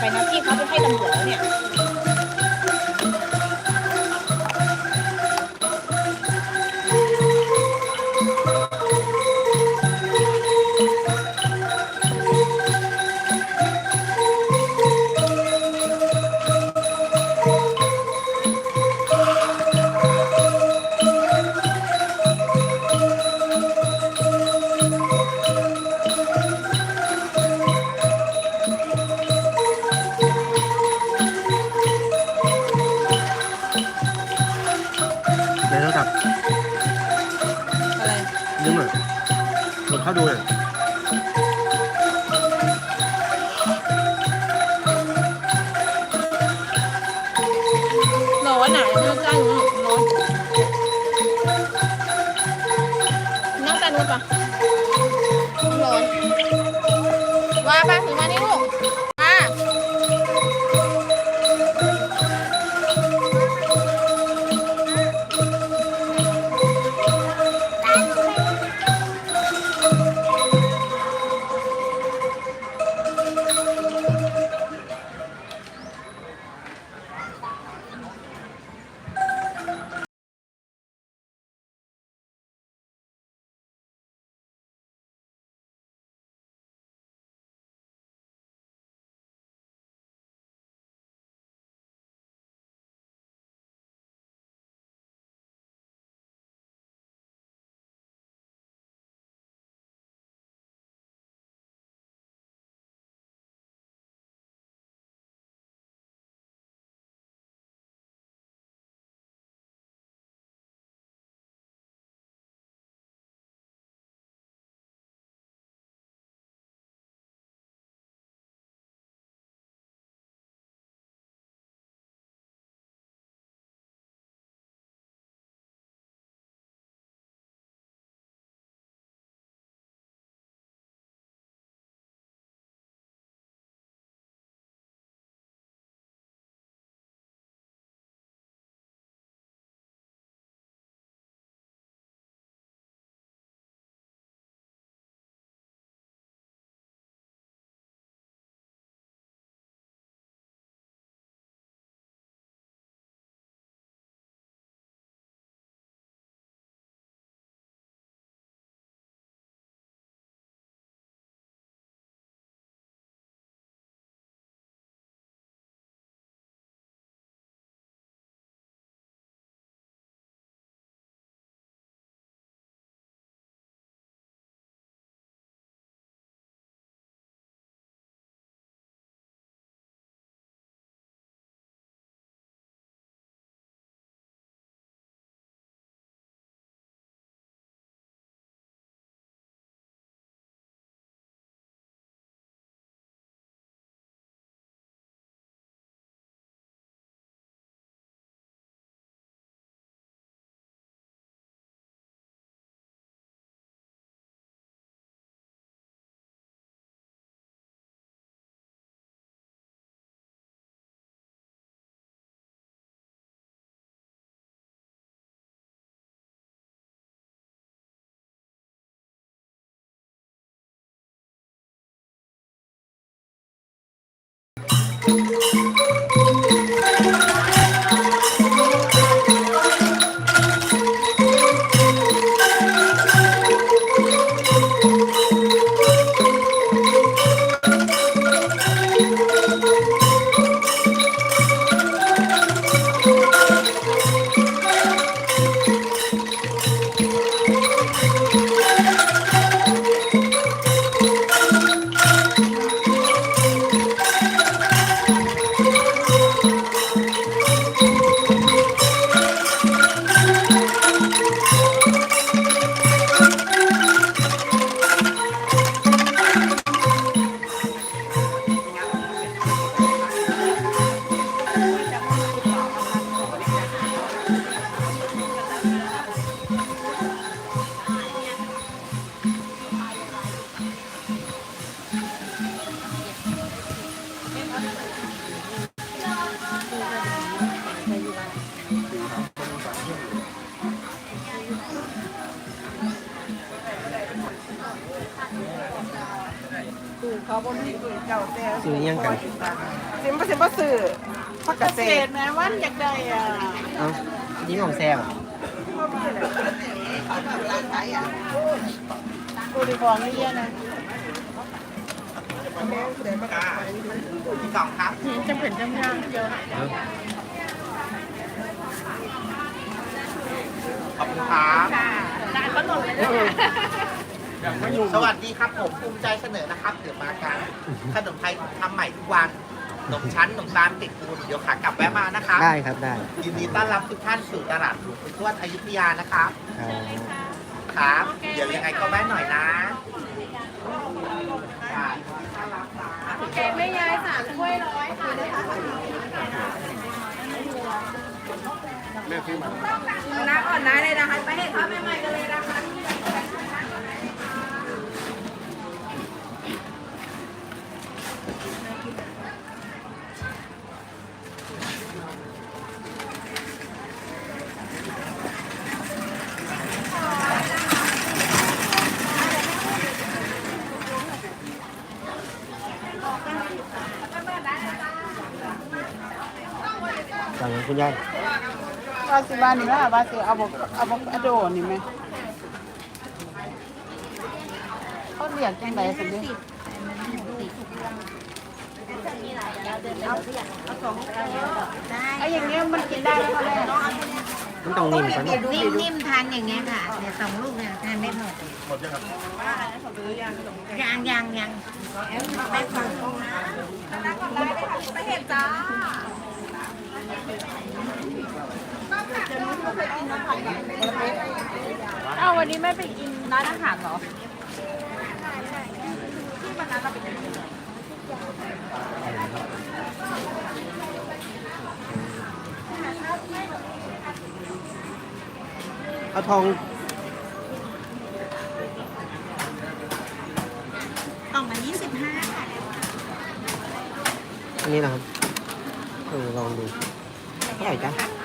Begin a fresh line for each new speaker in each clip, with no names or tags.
ไปนะพี่เขาไปให้ตำรวจแล้วเนี่ย
เข้าดูหน่อย
Thank you. เกษตรแม่วันอยากได้อะ
เอ้ายิ้มของแซว
บริบอกนี่เยอะนะ
พี่กล่องครับ
จะเป็นจำยางเดียวนะ
ขอบคุณครับ
ร้านขนมเลยนะ
สวัสดีครับผมภูมิใจเสนอนะครับเดี๋ยวมากันขนมไทยทำใหม่ทุกวันข นมชั้นขนมตาลติดปูนเดี๋ยวขากลับแวะมานะครับ
ได้ครับได้
ยินดีต้อนรับทุกท่านสู่ตลาดหลวงปู่ทวดอยุธยานะครับ
ครับ
ครับเดี๋ยวยังไงก็แวะหน่อยนะ
แกงไม่ย้ายสามถ้วยร้อยค่ะ
แม่ซื้อมา
น้าอ่อนน้าเลยนะคะไปให้เขาใหม่ๆกันเลยนะคะ
สั่งของคุณยาย
บาสิบานี่นะบาสิเอาบอกเอาบอกอะโดนี่ไหมเขาเรียกจังไดสิเด้ไอ้อย่างเงี้ยมันกินได้ไหมคะแม่
มันต้องนิ่มก่อนนะ
นิ่มๆทานอย่างเงี้ยค่ะเดี๋ยวสองลูกเนี่ยทานได้หมด
หมดยังครับ
ยังยังยังแป๊บนึง
ไปเห็นจ้า
เอ้าวันนี้ไม่ไปกินร้านอาหารเหรอ
เอาทอง
กล่องละยี่สิบห้าค่ะ
อันนี้นะครับเออลองดูเท่าไหร่จ๊ะ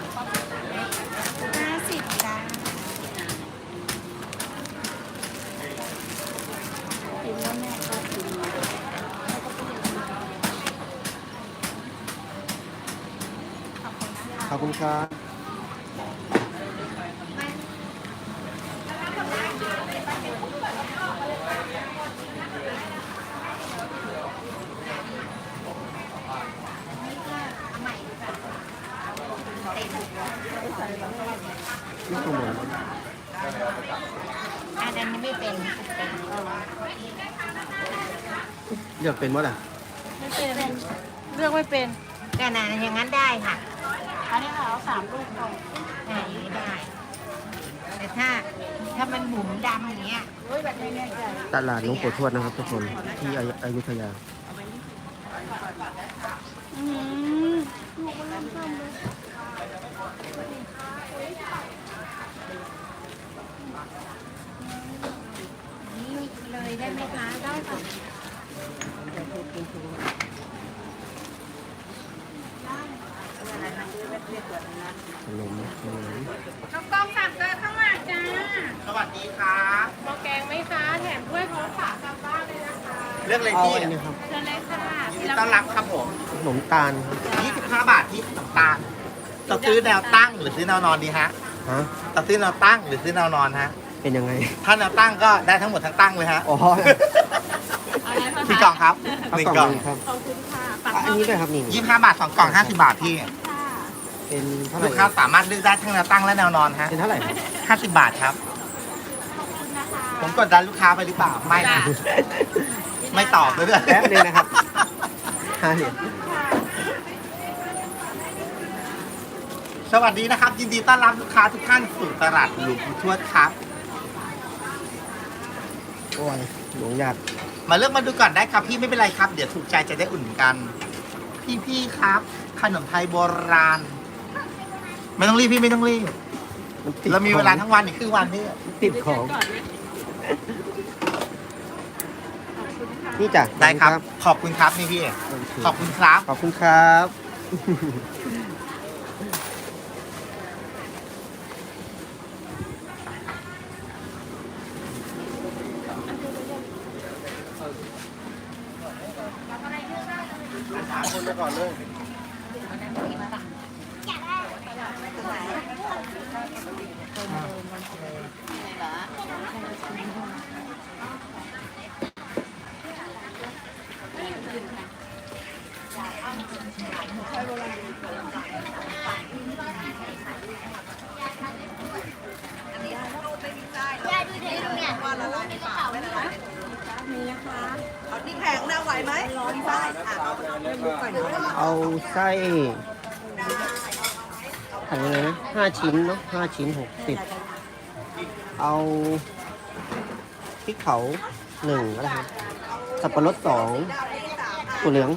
ขอบคุณครับนี่ข้างบน
อันนี้ไม่เป็น
เลือกเป็นว่าล่ะ
เลือกไม่เป็น
ก็นะอย่างนั้นได้ค่ะ
อันนี้ค่ะเอาสามลูกก่อน
อ่าอย่างนี้ได้ แต่ถ้าถ้ามันหมุนดำอย่างเงี้ย
ตลาดหลวงปู่ทวดนะครับทุกคนที่อยุอยุธยา
นี่เลยได้ไหมคะ ได้ค่ะ
ขนมขนม
น้องกล้องสั่งเจอข้างหลังจ้า
สวัสดีครับ
หมอแกงไหมคะ แถมถ้วยพร้อมฝากกลับบ้านเลยนะคะ
เรื่องอะไร
เอา
พี่
อันนี้ครับ
เชิญเลยค่ะ
ยินดีต้อนรับครับผม
ขนมตาลครับ
25 บาทที่ขนมตาลจะซื้อแนวตั้งหรือซื้อแนวนอนดีฮะ
ฮะ
จะซื้อแนวตั้งหรือซื้อแนวนอนฮะ
เป็นยังไง
ถ้าแนวตั้งก็ได้ทั้งหมดทั้งตั้งเลยฮะ
อ๋อ
พี่กล่องครับ
เอา
หนึ่ง
ก
ก
ล่
ล่
อ
องง
ครับอะอันนี้ด้วยครับนี่
ยี่สิบห้าบาทสองกล่องห้าสิบบาทพี่
เป็นเท่าไหร่
ลูกค้าสามารถเลือกได้ทั้งแนวตั้งและแนวนอนฮะ
เป็นเท่าไหร่
ห้าสิบบาทครับ ผมกดดันลูกค้าไปหรือเปล่า ไม่นะไม่ตอบเลยด้วย
แป๊บนึงนะครับห้าเหรียญ
สวัสดีนะครับ ยินดีต้อนรับลูกค้าทุกท่านสู่ตลาดหลวงปู่ทวดครับ
โอ้ยหลวงญาติ
มาเลือกมาดูก่อนได้ครับพี่ไม่เป็นไรครับ เดี๋ยวถูกใจจะได้อุ่นกัน พี่ๆครับ ขนมไทยโบราณ ไม่ต้องรีบพี่ไม่ต้องรีบ
มันติด
เรามีเวลา
ของ
ทั้งวันอีกครึ่งวันพี่
ติดของนี่จ้ะ
ได้ครับ ขอบคุณครับนี่พี่
โอเค
ขอบคุณครับ
ขอบคุณครับ เอาไส้ถังอะไรนะห้าชิ้นเนาะห้าชิ้นหกสิบเอาพริกเผาหนึ่งก็ได้ครับสับปะรดสองถั่วเหลือง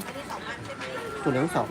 ถั่วเหลืองสอง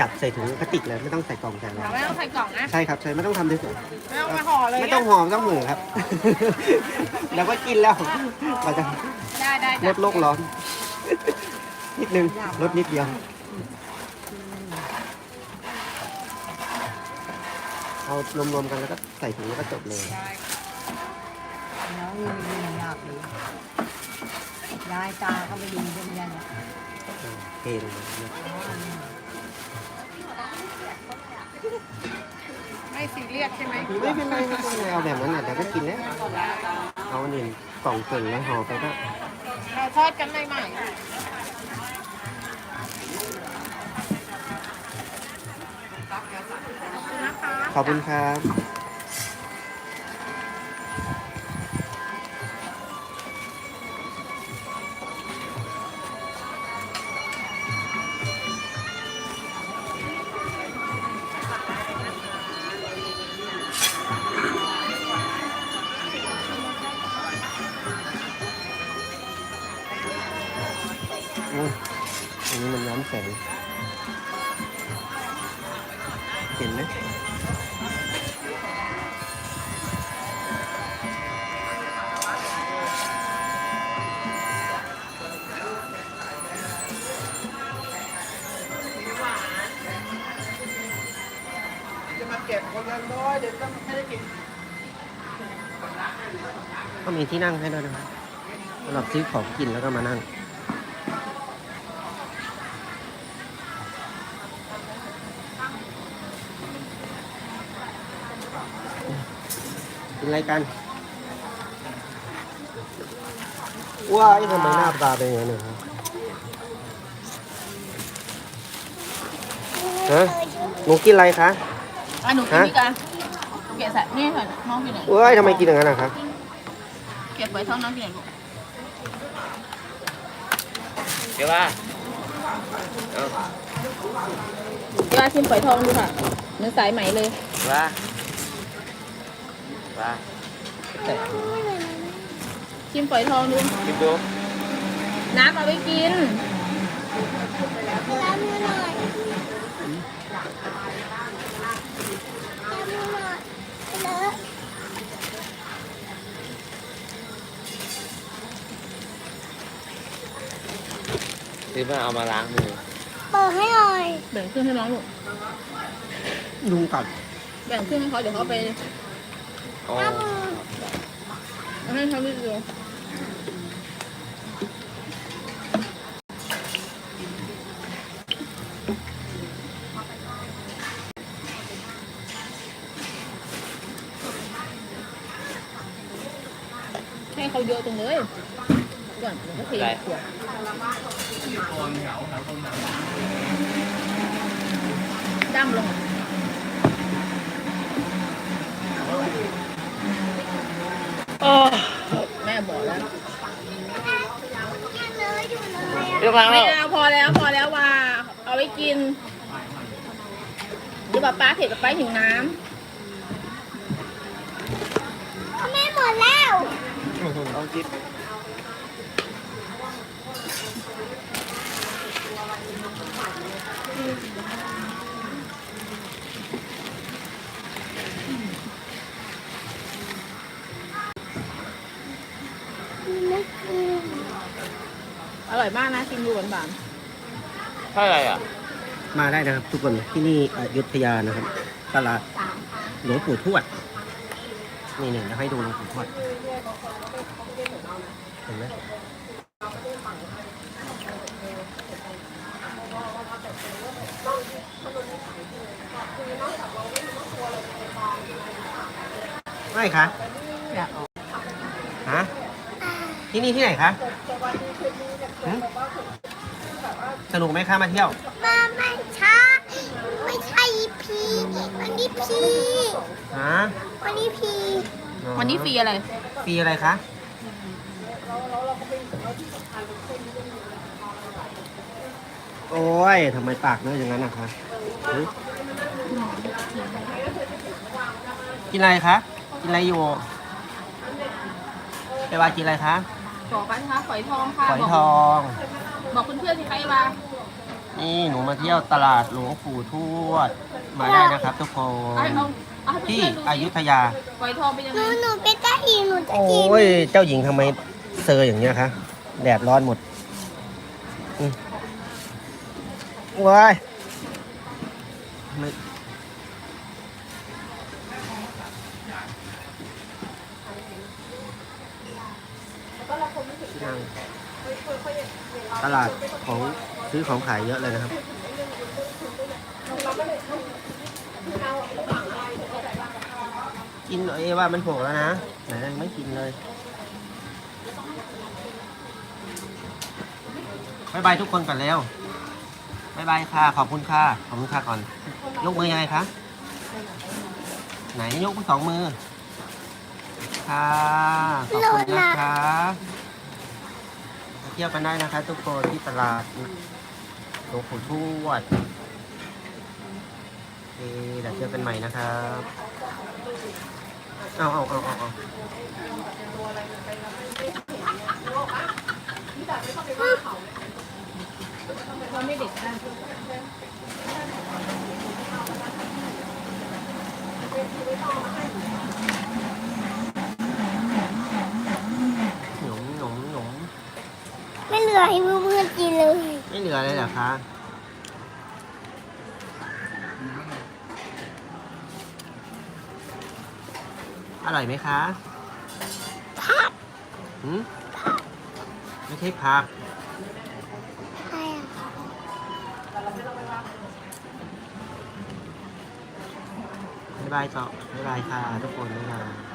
จับใส่ถุงพลาสติกเลยไม่ต้องใส่กล่องใส่อะไร
ไม่ต้องใส่กล่องนะ
ใช่ครับใช่ไม่ต้องทำด้วยตัว
ไม่ต้องมาห่อเลย
ไม่ต้องห่อไม่ต้องมือครับ แล้วก็กินแล้วเราจะ
ได้ได้
ลดโลกร้อน นิดนึงลดนิดเดียวเอารวมๆกันแล้วก็ใส่ถุงแล้วก็จบเลย
น้องยังไม่ได้อยากเลยยายตาก็ไม่ดีเป็นยัน
เทลงมาเนี่ย
ไม่ซีเรียสใช่ไหม
ไม่เป็นไรไม่เป็นไรเอาแบบนั้นน่ะเดี๋ยวก็กินแล้วเอาอันอื่นกล่องเกล่งแล้วห่อไปก็
เราทอดกันใหม่
ขอบคุณครับ อืมอันนี้มันย้อนแสงเห็นไหม
จะมาเก็บคนละร้อยเดี๋ยวต้องไม่ได้กิน
ก็มีที่นั่งให้ด้วยนะครับสำหรับซื้อของกินแล้วก็มานั่ง กินอะไรกันว้ายทำไมหน้าตาเป็นอย่างนี้นครับฮะหนูกินอะไรคะ
ๆอะหนูกินนี่กันเกลียดใส่นี่ค่ะน้องกินไหน
ว้ายทำไมกินอย่างนั้นนะครับ
เกลียดไว้ท้องน้องกินไหนลูก
เดี๋ยวว่า
เวลาชิมฝอยทองดูค่ะเนื้อสายไหมเลย
ว่า ว่า
ชิมฝอยทองดู
กินดู
น้ำเอาไว้กิน
ซื้อมาเอามาล้างมือ
แบ่งครึ่งให้น้องลูก
ลุงกัด
แบ่งครึ่งให้เขาเดี๋ยวเขาไป
อ๋อ
เอาให้เขาดูดูให้เขาเยอะตรงเลยก่อนเดี๋ยวก็เทขวดดั้มลงอะโอ้ แม่บอกแล้ว
เรียบร้อย
ไม่
แล้ว
เอาพอแล้วพอแล้วว่า เอาไว้กินเดี๋ยวป๊าป๊าเผ็ดกับป๊าหิวน้ำ
ลองคิด
อร่อยมากนะกินดูหวาน
ใช่อะไรอะ
มาได้นะครับ ทุกคนที่นี่อยุธยานะครับ ตลาดหลวงปู่ทวด นี่นี่เดี๋ยวให้ดูหลวงปู่ทวดเห็นไหมไม่คะ
ๆอยากออก
ฮะที่นี่ที่ไหนคะ หึสนุกไหมคะมาเที่ยว
มาไม่ช้าไม่ใช่พีวันนี้พี
ฮะ
วันนี้พี
อ๋อ
วันนี้ฟรีอะไร
ฟรีอะไรคะโอ้ยทำไมปากเนื้ออย่างนั้นนะคะหึกินอะไรคะ กินอะไรอยู่ไปว่ากินอะไรคะ
บอกกันคะฝอยทองค่ะ
ฝอย
บอก
ทอง
บอกเพื่อนๆสิใครมา
นี่หนูมาเที่ยวตลาดหลวงปู่ทวด มาได้นะครับทุกค
เอาให้
น
เอาเอาให้
ที่
เพื่อนๆดู
อ
สิ
ยุธยา
ฝอยทองเป็นยัง
ห
ไง
นูหนูเป็นเจ้าหญิงหนูจะ
โอ้
กิน
ยเจ้าหญิงทำไมเซอร์อย่างเงี้ยคะแดดร้อนหมดอืมว้ายไม่ ตลาดของซื้อของขายเยอะเลยนะครับ กินเอว่ามันโผล่แล้วนะ ไหนยังไม่กินเลยบายบายทุกคนก่อนเร็วบายบายค่ะ ขอบคุณค่ะ ขอบคุณค่ะก่อน ยกมือยังไงคะ ไหนยกสองมือ ค่ะ ขอบคุณนะคะ ที่ยวกันได้นะคะ ทุกคนที่ตลาดหลวงปู่ทวดโอเดี๋ยวเจอกันใหม่นะครับเอาเอาเอาเอาเอาหนมหนมหนม
ไม่เห ลือให้เพื่อนๆกินเลย
ไม่เหลือเลยเหรอคะอร่อยไหมคะผักหืมไม่ใช่ผัก
ใครอะ
บ๊ายบายต่อบ๊ายบายค่ะทุกคนบ๊ายบาย